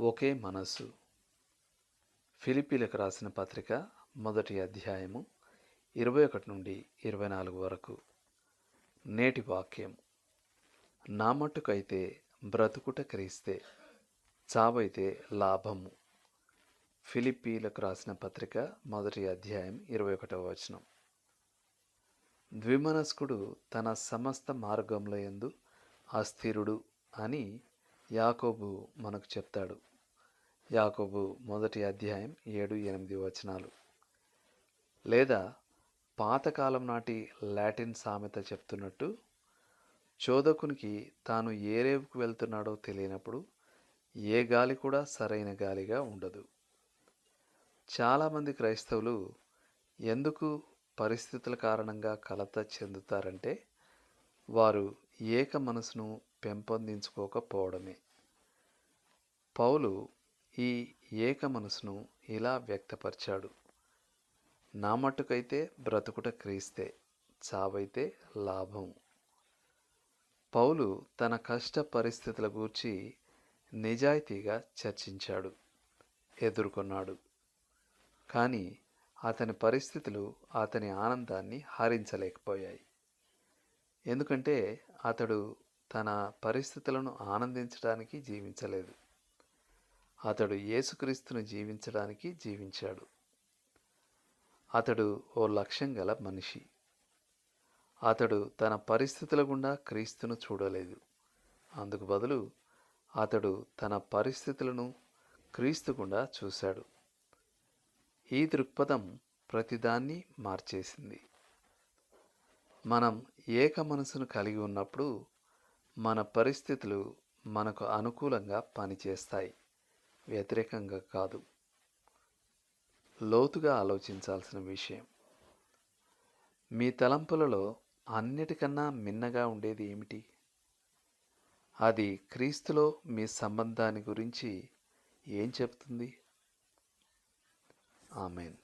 ఒకే మనస్సు. ఫిలిపీలకు రాసిన పత్రిక మొదటి అధ్యాయము ఇరవై ఒకటి నుండి ఇరవై నాలుగు వరకు. నేటి వాక్యం. నా మట్టుకైతే బ్రతుకుట క్రీస్తే చావైతే లాభము. ఫిలిపీలకు రాసిన పత్రిక మొదటి అధ్యాయం ఇరవై ఒకటవ వచనం. ద్విమనస్కుడు తన సమస్త మార్గంలో ఎందు అస్థిరుడు అని యాకోబు మనకు చెప్తాడు. యాకోబు మొదటి అధ్యాయం ఏడు ఎనిమిది వచనాలు. లేదా పాతకాలం నాటి లాటిన్ సామెత చెప్తున్నట్టు చోదకునికి తాను ఏ రేవుకు వెళ్తున్నాడో తెలియనప్పుడు ఏ గాలి కూడా సరైన గాలిగా ఉండదు. చాలామంది క్రైస్తవులు ఎందుకు పరిస్థితుల కారణంగా కలత చెందుతారంటే వారు ఏక మనసును పెంపొందించుకోకపోవడమే. పౌలు ఈ ఏక మనసును ఇలా వ్యక్తపరిచాడు. నా మట్టుకైతే బ్రతుకుట క్రీస్తే చావైతే లాభం. పౌలు తన కష్ట పరిస్థితుల గూర్చి నిజాయితీగా చర్చించాడు ఎదుర్కొన్నాడు. కానీ అతని పరిస్థితులు అతని ఆనందాన్ని హరించలేకపోయాయి. ఎందుకంటే అతడు తన పరిస్థితులను ఆనందించడానికి జీవించలేదు. అతడు యేసుక్రీస్తును జీవించడానికి జీవించాడు. అతడు ఓ లక్ష్యం గల మనిషి. అతడు తన పరిస్థితుల గుండా క్రీస్తును చూడలేదు. అందుకు బదులు అతడు తన పరిస్థితులను క్రీస్తు గుండా చూశాడు. ఈ దృక్పథం ప్రతిదాన్ని మార్చేసింది. మనం ఏక మనసును కలిగి ఉన్నప్పుడు మన పరిస్థితులు మనకు అనుకూలంగా పనిచేస్తాయి. వ్యతిరేకంగా కాదు. లోతుగా ఆలోచించాల్సిన విషయం. మీ తలంపులలో అన్నిటికన్నా మిన్నగా ఉండేది ఏమిటి? అది క్రీస్తులో మీ సంబంధాన్ని గురించి ఏం చెప్తుంది ఆమెన్.